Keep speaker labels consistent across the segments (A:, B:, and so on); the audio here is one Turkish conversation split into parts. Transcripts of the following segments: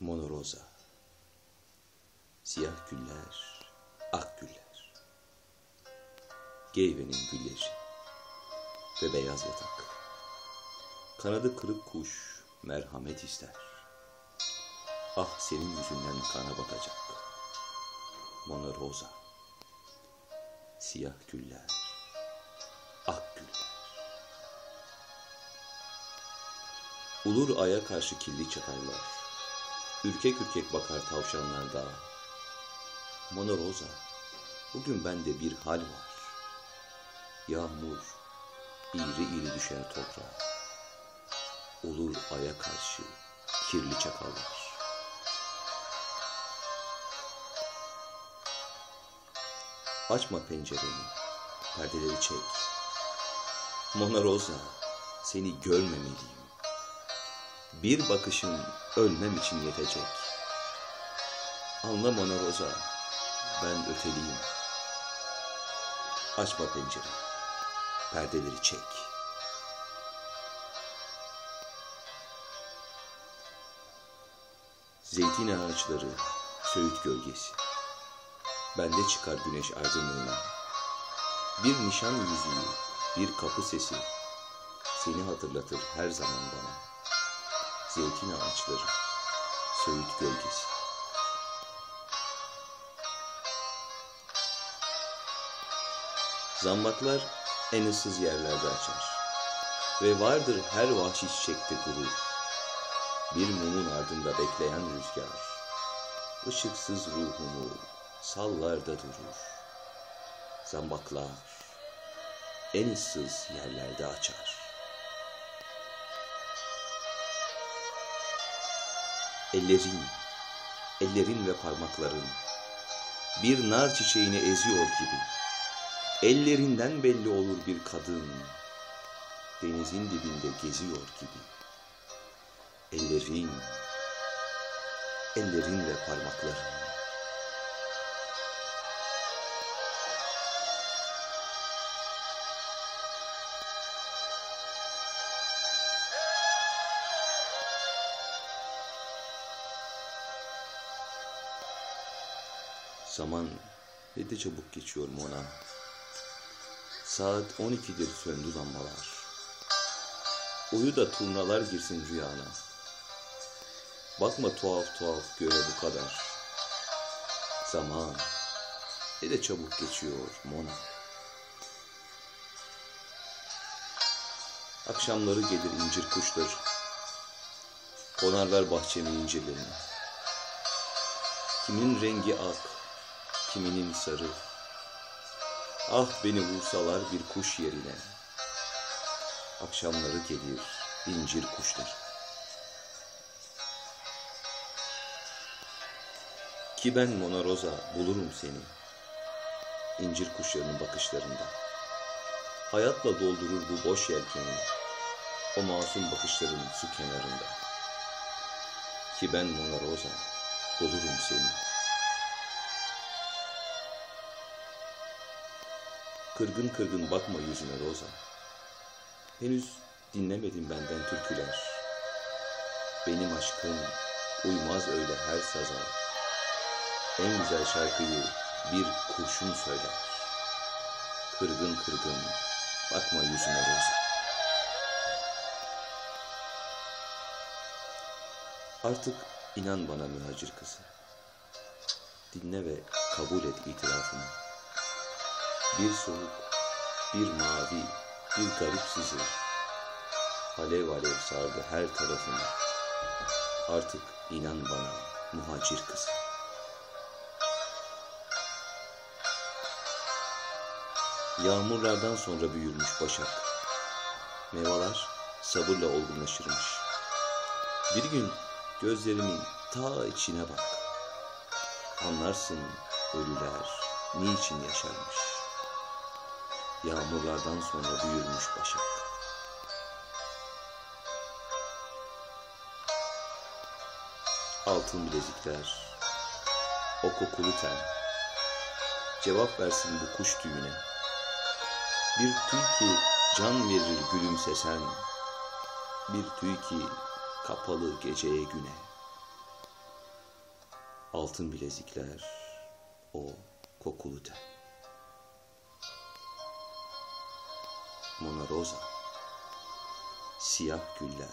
A: Monoroza Siyah güller, ak güller. Geyvenin gülleri Ve beyaz yatak. Kanadı kırık kuş merhamet ister. Ah senin yüzünden kana batacak. Monoroza Siyah güller, ak güller. Ulur aya karşı kirli çakarlar Ürkek ürkek bakar tavşanlar dağa. Mona Rosa, bugün bende bir hal var. Yağmur, iri iri düşer toprağa. Olur aya karşı kirli çakallar. Açma pencereni, perdeleri çek. Mona Rosa, seni görmemeliyim. Bir bakışın ölmem için yetecek. Anla Mona Rosa, ben öteliyim. Açma pencere, perdeleri çek. Zeytin ağaçları, söğüt gölgesi. Bende çıkar güneş aydınlığına. Bir nişan yüzüğü, bir kapı sesi seni hatırlatır her zaman bana zeytin ağaçları, söğüt gölgesi. Zambaklar en ıssız yerlerde açar ve vardır her vahşi çiçekte gurur. Bir mumun ardında bekleyen rüzgar, ışıksız ruhumu sallarda durur. Zambaklar en ıssız yerlerde açar. Ellerin, ellerin ve parmakların bir nar çiçeğini eziyor gibi. Ellerinden belli olur bir kadın denizin dibinde geziyor gibi. Ellerin, ellerin ve parmakların Zaman ne de çabuk geçiyor Mona. Saat 12'dir söndü lambalar. Uyu da turnalar girsin rüyana. Bakma tuhaf tuhaf göre bu kadar. Zaman ne de çabuk geçiyor Mona. Akşamları gelir incir kuşları. Konarlar bahçemin incirlerini. Kimin rengi ak, kiminin sarı. Ah beni vursalar bir kuş yerine. Akşamları gelir incir kuşlar. Ki ben Mona Rosa bulurum seni. İncir kuşlarının bakışlarında. Hayatla doldurur bu boş yelkeni. O masum bakışların su kenarında. Ki ben Mona Rosa bulurum seni. Kırgın kırgın bakma yüzüme Roza. Henüz dinlemedin benden türküler. Benim aşkım uymaz öyle her saza. En güzel şarkıyı bir kurşun söyler. Kırgın kırgın bakma yüzüme Roza. Artık inan bana mühacir kızı. Dinle ve kabul et itirafımı. Bir soğuk, bir mavi, bir garip sizi. Alev alev sardı her tarafını. Artık inan bana muhacir kız. Yağmurlardan sonra büyürmüş başak. Meyveler sabırla olgunlaşırmış. Bir gün gözlerimin ta içine bak. Anlarsın ölüler niçin yaşarmış. Yağmurlardan sonra büyürmüş başak. Altın bilezikler, o kokulu ten, cevap versin bu kuş düğüne. Bir tüy ki can verir gülümsesen, bir tüy ki kapalı geceye güne. Altın bilezikler, o kokulu ten. Mona Rosa, siyah güller,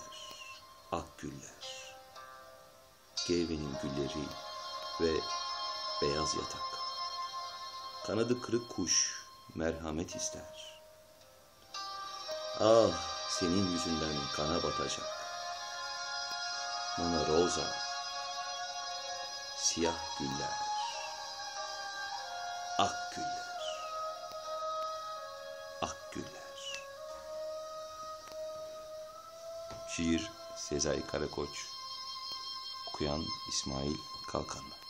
A: ak güller, Gevve'nin gülleri ve beyaz yatak. Kanadı kırık kuş merhamet ister. Ah senin yüzünden kana batacak. Mona Rosa, siyah güller, ak güller, ak güller. Şiir Sezai Karakoç, okuyan İsmail Kalkanlı.